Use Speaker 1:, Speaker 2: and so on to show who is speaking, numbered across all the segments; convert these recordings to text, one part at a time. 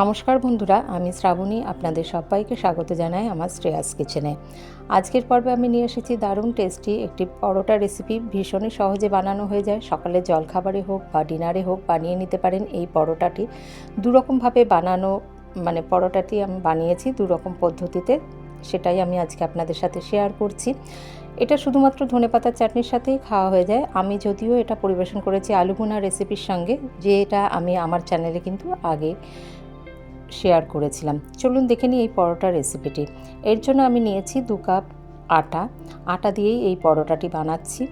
Speaker 1: নমস্কার বন্ধুরা, আমি শ্রাবণী, আপনাদের সবাইকে স্বাগত জানাই আমার শ্রেয়াস কিচেনে। আজকের পর্বে আমি নিয়ে এসেছি দারুণ টেস্টি একটি পরোটা রেসিপি ভীষণই সহজে বানানো হয়ে যায়। সকালে জলখাবারে হোক বা ডিনারে হোক, বানিয়ে নিতে পারেন এই পরোটাটি। দুরকমভাবে বানানো মানে পরোটাটি আমি বানিয়েছি দুরকম পদ্ধতিতে, সেটাই আমি আজকে আপনাদের সাথে শেয়ার করছি। এটা শুধুমাত্র ধনেপাতার চাটনির সাথেই খাওয়া হয়ে যায়। আমি যদিও এটা পরিবেশন করেছি আলু ভুনা রেসিপির সঙ্গে যে এটা আমি আমার চ্যানেলে কিন্তু আগে শেয়ার করেছিলাম। চলুন দেখে নিই এই পরোটার রেসিপিটি এর জন্য আমি নিয়েছি দু কাপ আটা। আটা দিয়েই এই পরোটাটি বানাচ্ছি।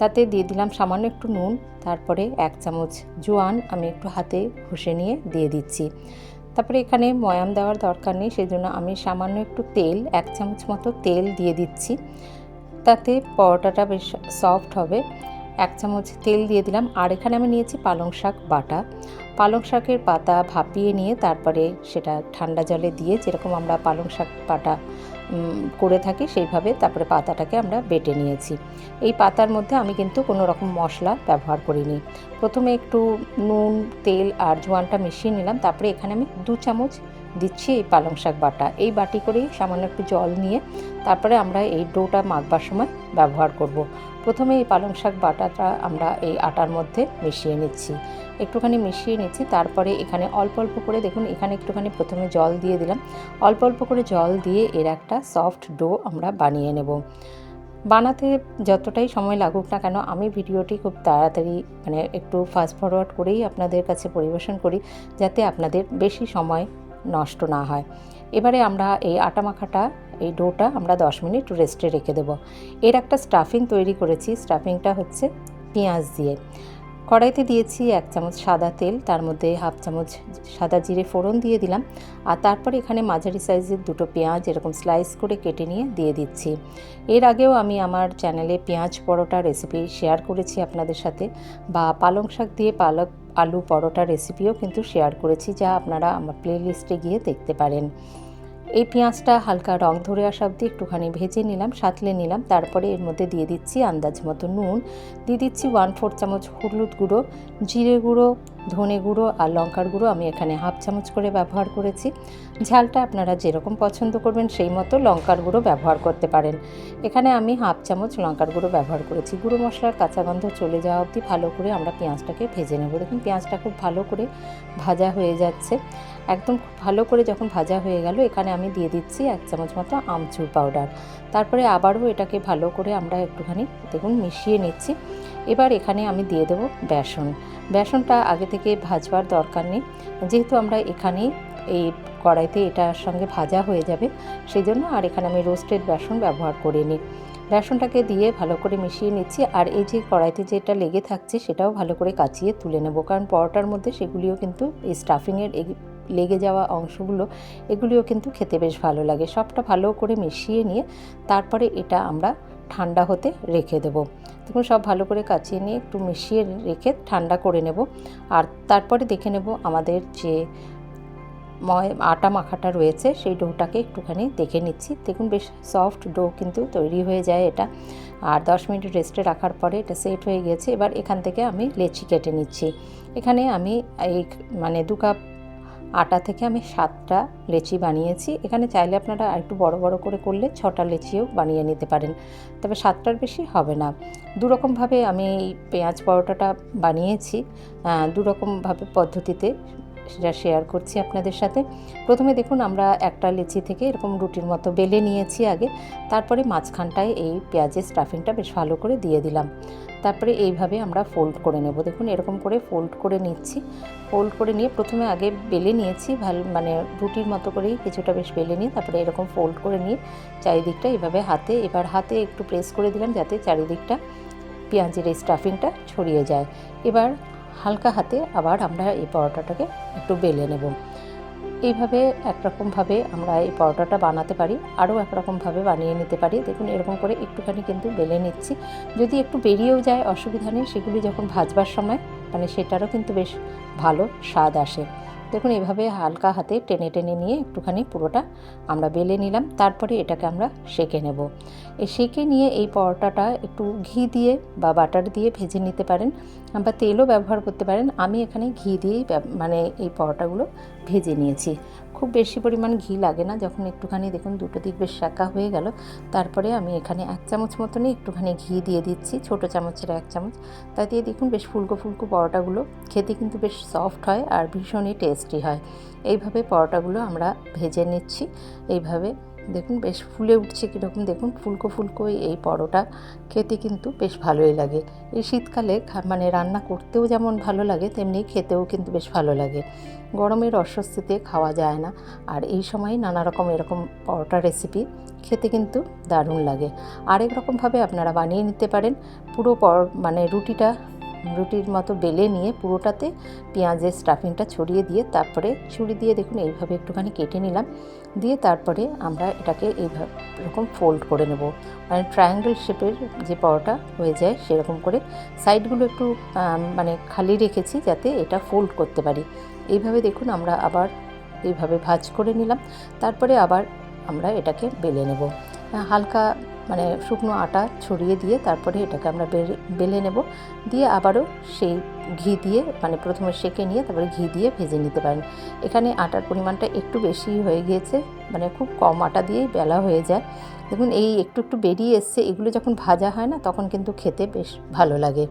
Speaker 1: তাতে দিয়ে দিলাম সামান্য একটু নুন, তারপরে এক চামচ জোয়ান আমি একটু হাতে ঘষে নিয়ে দিয়ে দিচ্ছি। তারপরে এখানে ময়াম দেওয়ার দরকার নেই সেই জন্য আমি সামান্য একটু তেল, এক চামচ মতো তেল দিয়ে দিচ্ছি। তাতে পরোটাটা বেশ সফট হবে। এক চামচ তেল দিয়ে দিলাম। আর এখানে আমি নিয়েছি পালং শাক বাটা। পালং শাকের পাতা ভাপিয়ে নিয়ে তারপরে সেটা ঠান্ডা জলে দিয়ে যেরকম আমরা পালং শাক বাটা করে থাকি সেইভাবে তারপরে পাতাটাকে আমরা বেটে নিয়েছি। এই পাতার মধ্যে আমি কিন্তু কোনো রকম মশলা ব্যবহার করিনি। প্রথমে একটু নুন, তেল আর জোয়ানটা মিশিয়ে নিলাম। তারপরে এখানে আমি দু চামচ দিচ্ছি এই পালং শাক বাটা। এই বাটি করেই সামান্য একটু জল নিয়ে তারপরে আমরা এই ডোটা মাখবার সময় ব্যবহার করব। প্রথমে এই পালং শাক বাটাটা আমরা এই আটার মধ্যে মিশিয়ে নিচ্ছি। একটুখানি মিশিয়ে নিচ্ছি, তারপরে এখানে অল্প অল্প করে দেখুন, এখানে একটুখানি প্রথমে জল দিয়ে দিলাম। অল্প অল্প করে জল দিয়ে এর একটা সফট ডো আমরা বানিয়ে নেব। বানাতে যতটাই সময় লাগুক না কেন, আমি ভিডিওটি খুব তাড়াতাড়ি মানে একটু ফাস্ট ফরওয়ার্ড করেই আপনাদের কাছে পরিবেশন করি, যাতে আপনাদের বেশি সময় নষ্ট না হয়। এবারে আমরা এই আটা মাখাটা, এই ডোটা আমরা দশ মিনিট রেস্টে রেখে দেবো। এর একটা স্টাফিং তৈরি করেছি। স্টাফিংটা হচ্ছে পেঁয়াজ দিয়ে। কড়াইতে দিয়েছি এক চামচ সাদা তেল, তার মধ্যে হাফ চামচ সাদা জিরে ফোড়ন দিয়ে দিলাম। আর তারপর এখানে মাঝারি সাইজের দুটো পেঁয়াজ এরকম স্লাইস করে কেটে নিয়ে দিয়ে দিচ্ছি। এর আগেও আমি আমার চ্যানেলে পেঁয়াজ পরোটা রেসিপি শেয়ার করেছি আপনাদের সাথে। বা পালং শাক দিয়ে পালক আলু পরোটা রেসিপিও কিন্তু শেয়ার করেছি, যা আপনারা আমার প্লেলিস্টে গিয়ে দেখতে পারেন। এই পেঁয়াজটা হালকা রং ধরে আসা অবধি একটুখানি ভেজে নিলাম, সাতলে নিলাম, তারপরে এর মধ্যে দিয়ে দিচ্ছি আন্দাজ মতো নুন। দিয়ে দিচ্ছি ওয়ান ফোর চামচ হলুদ গুঁড়ো, জিরে গুঁড়ো ধনে গুঁড়ো আর লঙ্কার গুঁড়ো আমি এখানে হাফ চামচ করে ব্যবহার করেছি। ঝালটা আপনারা যেরকম পছন্দ করবেন সেই মতো লঙ্কার গুঁড়ো ব্যবহার করতে পারেন। এখানে আমি হাফ চামচ লঙ্কার গুঁড়ো ব্যবহার করেছি। গুঁড়ো মশলার কাঁচা গন্ধ চলে যাওয়া অবধি ভালো করে আমরা পেঁয়াজটাকে ভেজে নেব। দেখুন, পেঁয়াজটা খুব ভালো করে ভাজা হয়ে যাচ্ছে। একদম খুব ভালো করে যখন ভাজা হয়ে গেল, এখানে আমি দিয়ে দিচ্ছি এক চামচ মতো আমচুর পাউডার। তারপরে আবারও এটাকে ভালো করে আমরা একটুখানি, দেখুন, মিশিয়ে নিচ্ছি। এবার এখানে আমি দিয়ে দেবো বেসন। বেসনটা আগে থেকে ভাজবার দরকার নেই। যেহেতু আমরা এখানেই এই কড়াইতে এটার সঙ্গে ভাজা হয়ে যাবে সেই জন্য আর এখানে আমি রোস্টেড বেসন ব্যবহার করে নিই। বেসনটাকে দিয়ে ভালো করে মিশিয়ে নিচ্ছি, আর এই যে কড়াইতে যেটা লেগে থাকছে সেটাও ভালো করে কাচিয়ে তুলে নেব। কারণ পরোটার মধ্যে সেগুলিও কিন্তু এই স্টাফিংয়ের লেগে যাওয়া অংশগুলো, এগুলিও কিন্তু খেতে বেশ ভালো লাগে। সবটা ভালো করে মিশিয়ে নিয়ে তারপরে এটা আমরা ঠান্ডা হতে রেখে দেবো। দেখুন, সব ভালো করে কাচিয়ে নিয়ে একটু মিশিয়ে রেখে ঠান্ডা করে নেব। আর তারপরে দেখে নেব আমাদের যে ময়, আটা মাখাটা রয়েছে, সেই ডোটাকে একটুখানি দেখে নিচ্ছি। দেখুন, বেশ সফট ডো কিন্তু তৈরি হয়ে যায় এটা। আর দশ মিনিট রেস্টে রাখার পরে এটা সেট হয়ে গেছে। এবার এখান থেকে আমি লেচি কেটে নিচ্ছি। এখানে আমি এই মানে দু কাপ আটা থেকে আমি সাতটা লেচি বানিয়েছি। এখানে চাইলে আপনারা একটু বড় বড় করে করলে ছটা লেচিও বানিয়ে নিতে পারেন। তবে সাতটার বেশি হবে না। দুরকমভাবে আমি এই পেঁয়াজ পরোটাটা বানিয়েছি। দুরকমভাবে পদ্ধতিতে সেটা শেয়ার করছি আপনাদের সাথে। প্রথমে দেখুন, আমরা একটা লেচি থেকে এরকম রুটির মতো বেলে নিয়েছি আগে। তারপরে মাঝখানটায় এই পেঁয়াজের স্টাফিংটা বেশ ভালো করে দিয়ে দিলাম। তারপরে এইভাবে আমরা ফোল্ড করে নেব। দেখুন, এরকম করে ফোল্ড করে নিচ্ছি। ফোল্ড করে নিয়ে প্রথমে আগে বেলে নিয়েছি, ভালো মানে রুটির মতো করেই কিছুটা বেশ বেলে নিয়ে তারপরে এরকম ফোল্ড করে নিয়ে চারিদিকটা এভাবে হাতে, এবার হাতে একটু প্রেস করে দিলাম যাতে চারিদিকটা পেঁয়াজের এই স্টাফিংটা ছড়িয়ে যায়। এবার হালকা হাতে আবার আমরা এই পরোটাটাকে একটু বেলে নেব। এইভাবে একরকমভাবে আমরা এই পরোটাটা বানাতে পারি, আরও একরকমভাবে বানিয়ে নিতে পারি। দেখুন, এরকম করে একটুখানি কিন্তু বেলে নিচ্ছি। যদি একটু বেরিয়েও যায়, অসুবিধা নেই। সেগুলি যখন ভাজবার সময় মানে সেটারও কিন্তু বেশ ভালো স্বাদ আসে। দেখুন, এভাবে হালকা হাতে টেনে টেনে নিয়ে একটুখানি পুরোটা আমরা বেলে নিলাম। তারপরে এটাকে আমরা সেঁকে নেব। এই সেঁকে নিয়ে এই পরোটাটা একটু ঘি দিয়ে বা বাটার দিয়ে ভেজে নিতে পারেন বা তেলও ব্যবহার করতে পারেন। আমি এখানে ঘি দিয়েই মানে এই পরোটাগুলো ভেজে নিয়েছি। খুব বেশি পরিমাণ ঘি লাগে না। যখন একটুখানি দেখুন দুটো দিক বেশ শাঁকা হয়ে গেল, তারপরে আমি এখানে এক চামচ মতনই একটুখানি ঘি দিয়ে দিচ্ছি, ছোট চামচের এক চামচ। তা দিয়ে দেখুন বেশ ফুলকো ফুলকো পরোটাগুলো খেতে কিন্তু বেশ সফট হয় আর ভীষণই টেস্টি হয়। এইভাবে পরোটাগুলো আমরা ভেজে নিচ্ছি, এইভাবে দেখুন, বেশ ফুলে উঠছে কীরকম। দেখুন, ফুলকো ফুলকো এই পরোটা খেতে কিন্তু বেশ ভালোই লাগে। এই শীতকালে মানে রান্না করতেও যেমন ভালো লাগে, তেমনি খেতেও কিন্তু বেশ ভালো লাগে। গরমের অস্বস্তিতে খাওয়া যায় না। আর এই সময় নানা রকম এরকম পরোটা রেসিপি খেতে কিন্তু দারুণ লাগে। আরেক রকমভাবে আপনারা বানিয়ে নিতে পারেন। পুরো পর মানে রুটিটা রুটির মতো বেলে নিয়ে পুরোটাতে পেঁয়াজের স্টাফিংটা ছড়িয়ে দিয়ে তারপরে ছুরি দিয়ে দেখুন এইভাবে একটুখানি কেটে নিলাম। দিয়ে তারপরে আমরা এটাকে এইভাবে এরকম ফোল্ড করে নেব। মানে ট্রায়াঙ্গেল শেপের যে পরোটা হয়ে যায় সেরকম করে সাইডগুলো একটু মানে খালি রেখেছি যাতে এটা ফোল্ড করতে পারি। এইভাবে দেখুন আমরা আবার এইভাবে ভাজ করে নিলাম। তারপরে আবার আমরা এটাকে বেলে নেব। হালকা মানে শুকনো আটা ছড়িয়ে দিয়ে তারপরে এটাকে আমরা বেলে- নেব। দিয়ে আবারও সেই ঘি দিয়ে মানে প্রথমে সেঁকে নিয়ে তারপরে ঘি দিয়ে ভেজে নিতে পারেন। এখানে আটার পরিমাণটা একটু বেশি হয়ে গিয়েছে মানে খুব কম আটা দিয়েই বেলা হয়ে যায়। দেখুন, এই একটু একটু বেরিয়ে এসছে, এগুলো যখন ভাজা হয় না, তখন কিন্তু খেতে বেশ ভালো লাগে।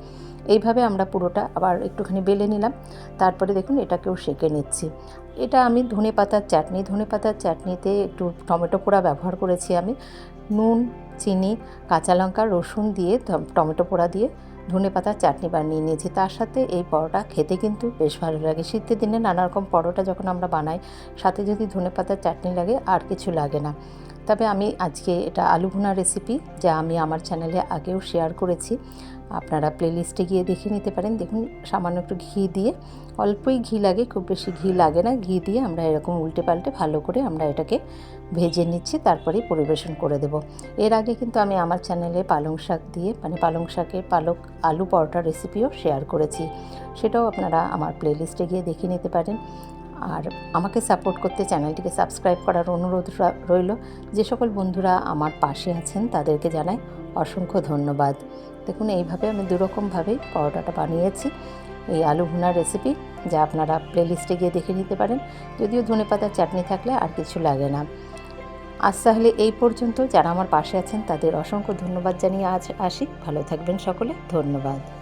Speaker 1: এইভাবে আমরা পুরোটা আবার একটুখানি বেলে নিলাম। তারপরে দেখুন, এটাকেও সেঁকে নিচ্ছি। এটা আমি ধনে পাতার চাটনি ধনে পাতার চাটনিতে একটু টমেটো পোড়া ব্যবহার করেছি আমি। নুন, চিনি, কাঁচা লঙ্কা, রসুন দিয়ে টমেটো পোড়া দিয়ে ধনে পাতার চাটনি বানিয়ে নিয়েছি। তার সাথে এই পরোটা খেতে কিন্তু বেশ ভালো লাগে। শীতের দিনে নানারকম পরোটা যখন আমরা বানাই, সাথে যদি ধনে পাতার চাটনি লাগে, আর কিছু লাগে না। তবে আমি আজকে এটা আলু ভুনা রেসিপি যা আমি আমার চ্যানেলে আগেও শেয়ার করেছি। আপনারা প্লেলিস্টে গিয়ে দেখে নিতে পারেন। দেখুন, সামান্য একটু ঘি দিয়ে, অল্পই ঘি লাগে, খুব বেশি ঘি লাগে না। ঘি দিয়ে আমরা এরকম উল্টে পাল্টে ভালো করে আমরা এটাকে ভেজে নিচ্ছি, তারপরেই পরিবেশন করে দেব। এর আগে কিন্তু আমি আমার চ্যানেলে পালং শাক দিয়ে মানে পালং শাকের পালক আলু পরোটা রেসিপিও শেয়ার করেছি। সেটাও আপনারা আমার প্লেলিস্টে গিয়ে দেখে নিতে পারেন। আর আমাকে সাপোর্ট করতে চ্যানেলটিকে সাবস্ক্রাইব করার অনুরোধ রইল। যে সকল বন্ধুরা আমার পাশে আছেন, তাদেরকে জানাই অসংখ্য ধন্যবাদ। দেখুন, এইভাবে আমি দুরকমভাবেই পরোটাটা বানিয়েছি। এই আলু ভুনার রেসিপি যা আপনারা প্লেলিস্টে গিয়ে দেখে নিতে পারেন। যদিও ধনে পাতার চাটনি থাকলে আর কিছু লাগে না। আজ তাহলে এই পর্যন্ত। যারা আমার পাশে আছেন, তাদের অসংখ্য ধন্যবাদ জানিয়ে আজ আসি। ভালো থাকবেন সকলে। ধন্যবাদ।